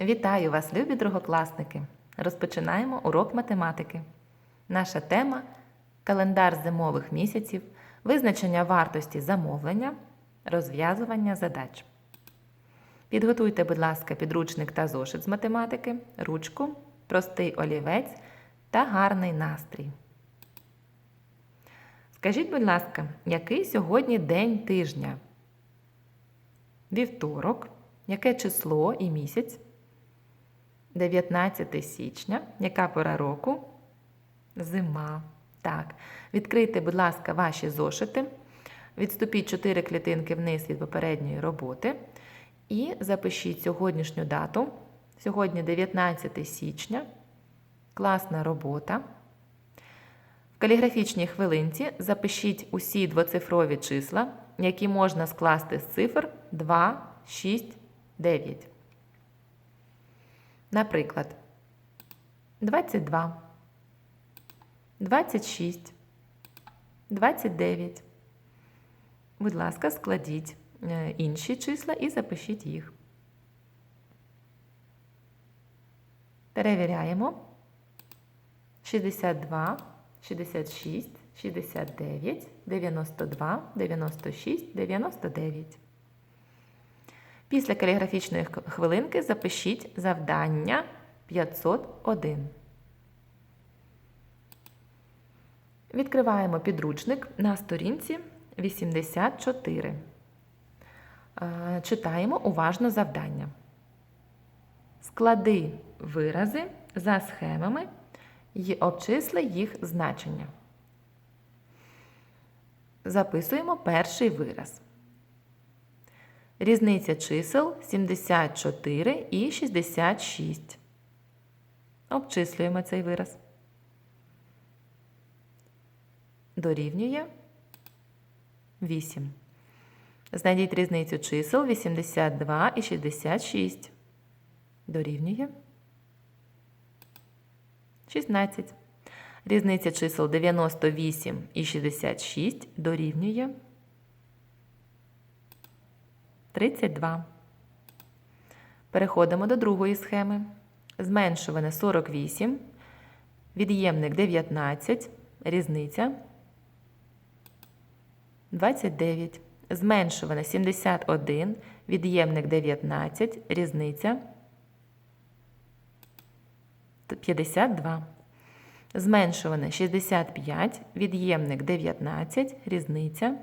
Вітаю вас, любі другокласники! Розпочинаємо урок математики. Наша тема календар зимових місяців, визначення вартості замовлення, розв'язування задач. Підготуйте, будь ласка, підручник та зошит з математики, ручку, простий олівець та гарний настрій. Скажіть, будь ласка, який сьогодні день тижня? Вівторок. Яке число і місяць? 19 січня. Яка пора року? Зима. Так. Відкрийте, будь ласка, ваші зошити. Відступіть 4 клітинки вниз від попередньої роботи. І запишіть сьогоднішню дату. Сьогодні 19 січня. Класна робота. В каліграфічній хвилинці запишіть усі двоцифрові числа, які можна скласти з цифр 2, 6, 9. Наприклад, 22, 26, 29. Будь ласка, складіть е, інші числа і запишіть їх. Перевіряємо. 62, 66, 69, 92, 96, 99. Після каліграфічної хвилинки запишіть завдання 501. Відкриваємо підручник на сторінці 84. Е, Читаємо уважно завдання. Склади вирази за схемами і обчисли їх значення. Записуємо перший вираз. Різниця чисел 74 і 66. Обчислюємо цей вираз. Дорівнює 8. Знайдіть різницю чисел 82 і 66. Дорівнює 16. Різниця чисел 98 і 66 дорівнює 32. Переходимо до другої схеми. Зменшуване 48, від'ємник 19, різниця 29. Зменшуване 71, від'ємник 19, різниця 52. Зменшуване 65, від'ємник 19, різниця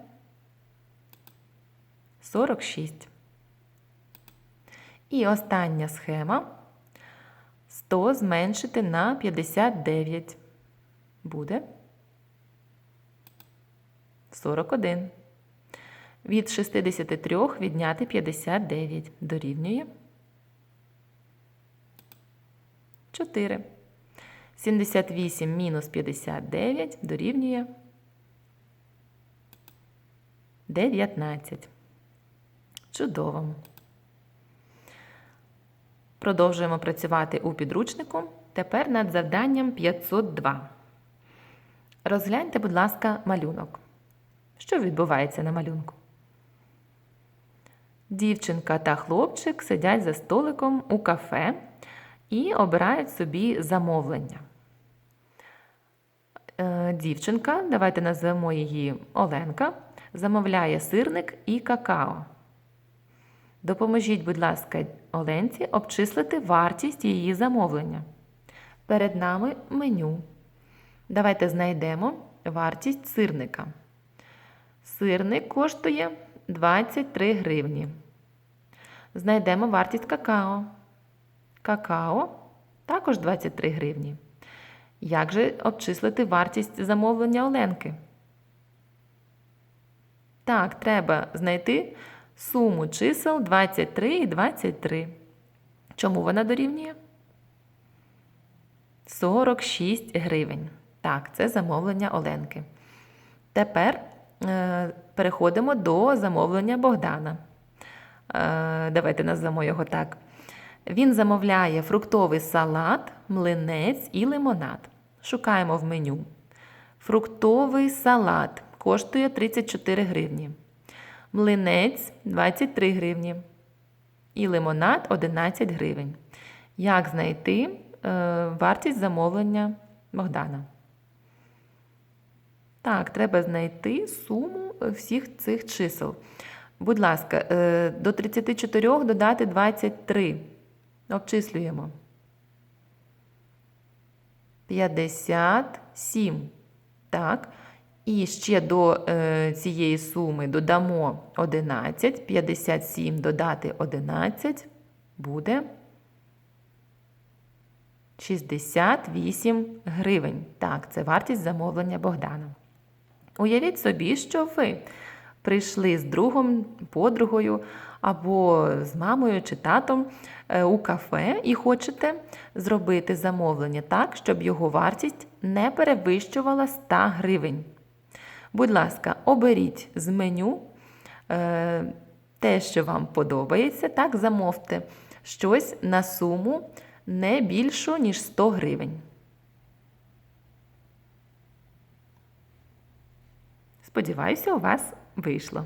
46. І остання схема 100 зменшити на 59. Буде 41. Від 63 відняти 59 дорівнює 4. 78 мінус 59 дорівнює 19. Чудово. Продовжуємо працювати у підручнику. Тепер над завданням 502. Розгляньте, будь ласка, малюнок. Що відбувається на малюнку? Дівчинка та хлопчик сидять за столиком у кафе і обирають собі замовлення. Е, Дівчинка, давайте назвемо її Оленка, замовляє сирник і какао. Допоможіть, будь ласка, Оленці обчислити вартість її замовлення. Перед нами меню. Давайте знайдемо вартість сирника. Сирник коштує 23 гривні. Знайдемо вартість какао. Какао також 23 гривні. Як же обчислити вартість замовлення Оленки? Так, треба знайти суму чисел 23 і 23. Чому вона дорівнює? 46 гривень. Так, це замовлення Оленки. Тепер е, переходимо до замовлення Богдана. Е, давайте назвемо його так. Він замовляє фруктовий салат, млинець і лимонад. Шукаємо в меню. Фруктовий салат коштує 34 гривні. Млинець 23 гривні. І лимонад 11 гривень. Як знайти е, вартість замовлення Богдана? Так, треба знайти суму е, всіх цих чисел. Будь ласка, е, до 34 додати 23. Обчислюємо. 57. Так. І ще до е, цієї суми додамо 11. 57 додати 11 буде 68 гривень. Так, це вартість замовлення Богдана. Уявіть собі, що ви прийшли з другом, подругою або з мамою чи татом е, у кафе і хочете зробити замовлення так, щоб його вартість не перевищувала 100 гривень. Будь ласка, оберіть з меню е, те, що вам подобається, так, замовте щось на суму не більшу, ніж 100 гривень. Сподіваюся, у вас вийшло.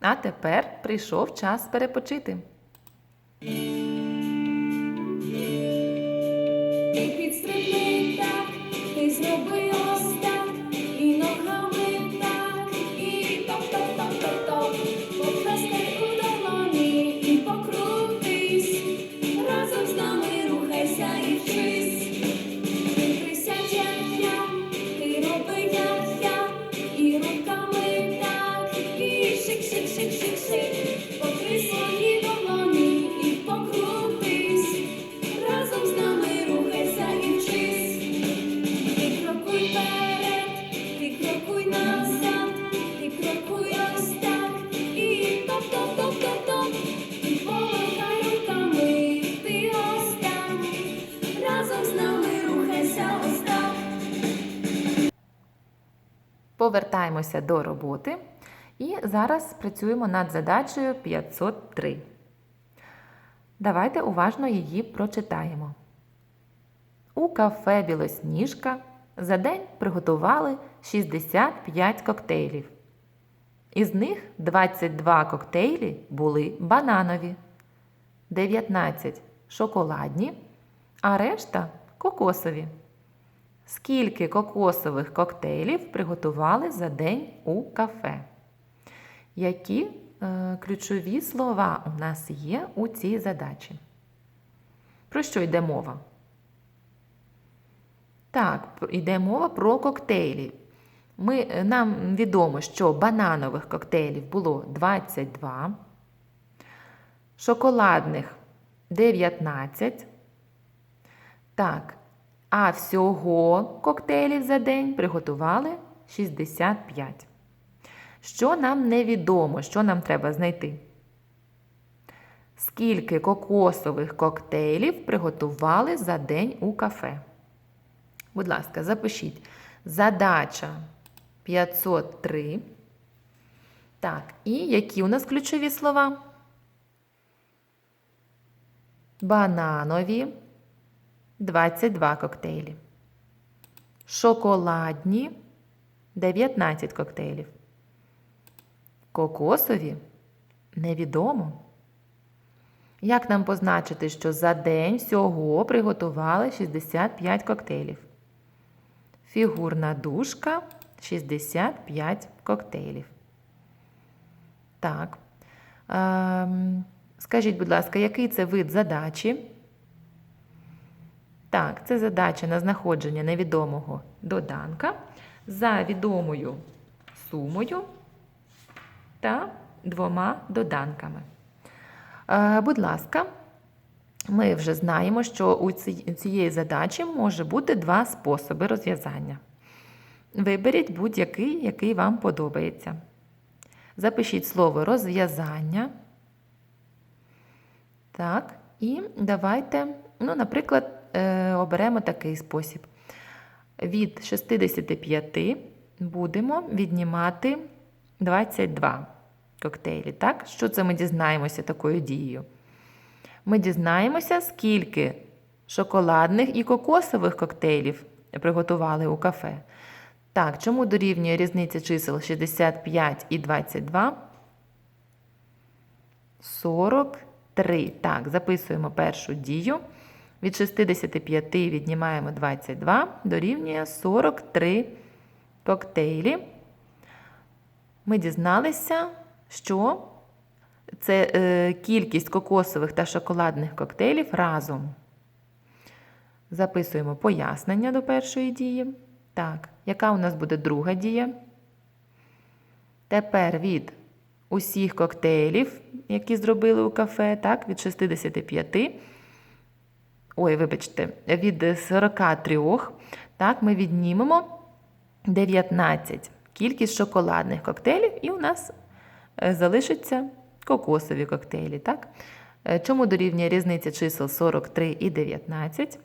А тепер прийшов час перепочити. Ти підстрибни Повертаємося до роботи і зараз працюємо над задачею 503. Давайте уважно її прочитаємо. У кафе Білосніжка за день приготували 65 коктейлів. Із них 22 коктейлі були бананові, 19 шоколадні, а решта кокосові. Скільки кокосових коктейлів приготували за день у кафе? Які е, ключові слова у нас є у цій задачі? Про що йде мова? Так, йде мова про коктейлі. Ми, е, нам відомо, що бананових коктейлів було 22, шоколадних 19. Так, а всього коктейлів за день приготували 65. Що нам невідомо, що нам треба знайти? Скільки кокосових коктейлів приготували за день у кафе? Будь ласка, запишіть. Задача 503. Так, і які у нас ключові слова? Бананові 22 коктейлі. Шоколадні 19 коктейлів. Кокосові невідомо. Як нам позначити, що за день всього приготували 65 коктейлів? Фігурна дужка 65 коктейлів. Так. Ем, скажіть, будь ласка, який це вид задачі? Так, це задача на знаходження невідомого доданка за відомою сумою та двома доданками. Е, будь ласка, ми вже знаємо, що у цієї задачі може бути два способи розв'язання. Виберіть будь-який, який вам подобається. Запишіть слово розв'язання. Так, і давайте, ну, наприклад, оберемо такий спосіб. Від 65 будемо віднімати 22 коктейлі. Так? Що це ми дізнаємося такою дією? Ми дізнаємося, скільки шоколадних і кокосових коктейлів приготували у кафе. Так, чому дорівнює різниця чисел 65 і 22? 43. Так, записуємо першу дію. Від 65 віднімаємо 22, дорівнює 43 коктейлі. Ми дізналися, що це е, кількість кокосових та шоколадних коктейлів разом. Записуємо пояснення до першої дії. Так, яка у нас буде друга дія? Тепер від усіх коктейлів, які зробили у кафе, так, від 65. Ой, вибачте, від 43, так, ми віднімемо 19 кількість шоколадних коктейлів, і у нас е, залишаться кокосові коктейлі. Так? Е, Чому дорівнює різниця чисел 43 і 19?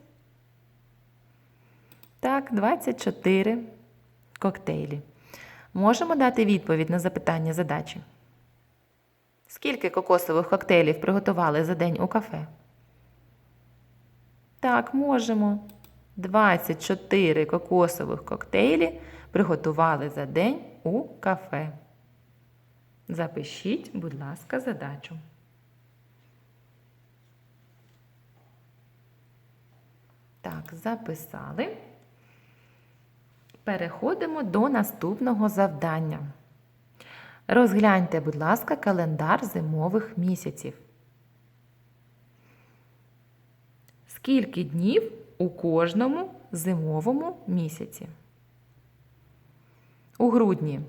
Так, 24 коктейлі. Можемо дати відповідь на запитання задачі. Скільки кокосових коктейлів приготували за день у кафе? Так, можемо. 24 кокосових коктейлі приготували за день у кафе. Запишіть, будь ласка, задачу. Так, записали. Переходимо до наступного завдання. Розгляньте, будь ласка, календар зимових місяців. Скільки днів у кожному зимовому місяці? У грудні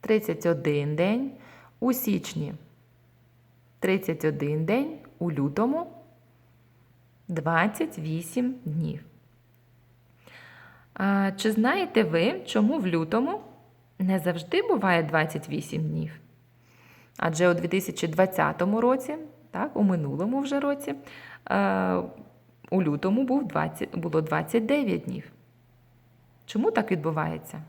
31 день, у січні 31 день, у лютому 28 днів. А, чи знаєте ви, чому в лютому не завжди буває 28 днів? Адже у 2020 році, так, у минулому вже році, е, у лютому був 20, було 29 днів. Чому так відбувається?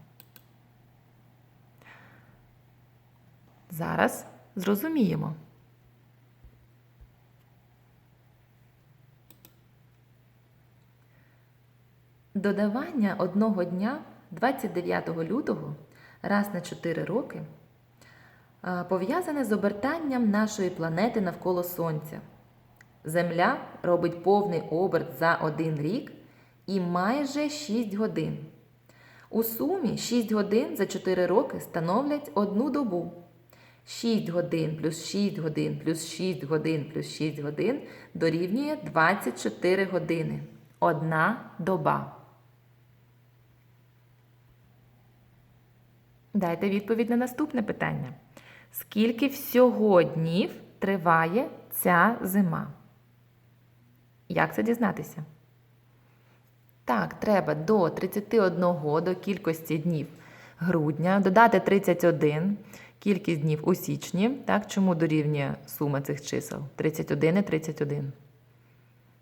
Зараз зрозуміємо. Додавання одного дня 29 лютого раз на 4 роки пов'язане з обертанням нашої планети навколо Сонця. Земля робить повний оберт за один рік і майже 6 годин. У сумі 6 годин за 4 роки становлять одну добу. 6 годин плюс 6 годин плюс 6 годин плюс 6 годин дорівнює 24 години. Одна доба. Дайте відповідь на наступне питання. Скільки всього днів триває ця зима? Як це дізнатися? Так, треба до 31 до кількості днів грудня, додати 31 кількість днів у січні. Так, чому дорівнює сума цих чисел? 31 і 31.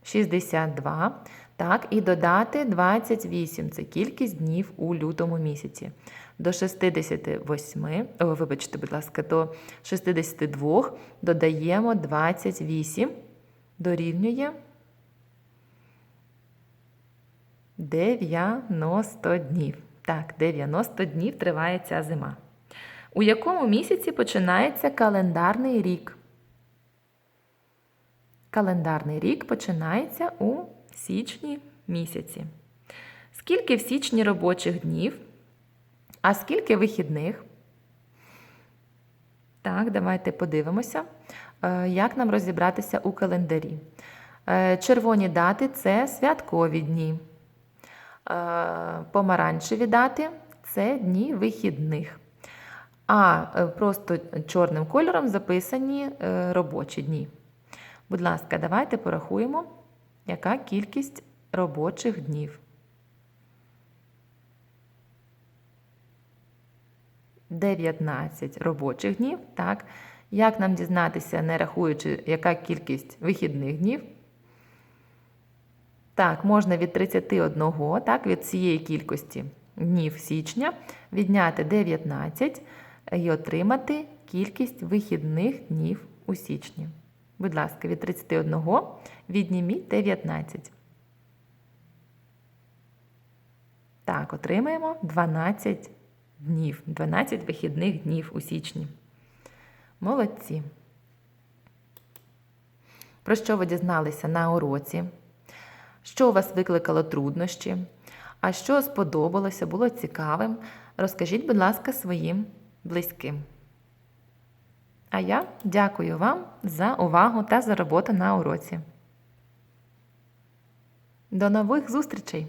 62. Так, і додати 28 це кількість днів у лютому місяці. До 68, о, вибачте, будь ласка, до 62 додаємо 28, дорівнює 90 днів. Так, 90 днів триває ця зима. У якому місяці починається календарний рік? Календарний рік починається у січні місяці. Скільки в січні робочих днів? А скільки вихідних? Так, давайте подивимося, е, як нам розібратися у календарі. Е, Червоні дати це святкові дні. Е, Помаранчеві дати це дні вихідних. А просто чорним кольором записані робочі дні. Будь ласка, давайте порахуємо, яка кількість робочих днів. 19 робочих днів. Так. Як нам дізнатися, не рахуючи, яка кількість вихідних днів? Так, можна від 31, так, від цієї кількості днів січня відняти 19 і отримати кількість вихідних днів у січні. Будь ласка, від 31 відніміть 19. Так, отримаємо 12 днів, 12 вихідних днів у січні. Молодці. Про що ви дізналися на уроці? Що у вас викликало труднощі? А що сподобалося, було цікавим? Розкажіть, будь ласка, своїм близьким. А я дякую вам за увагу та за роботу на уроці. До нових зустрічей!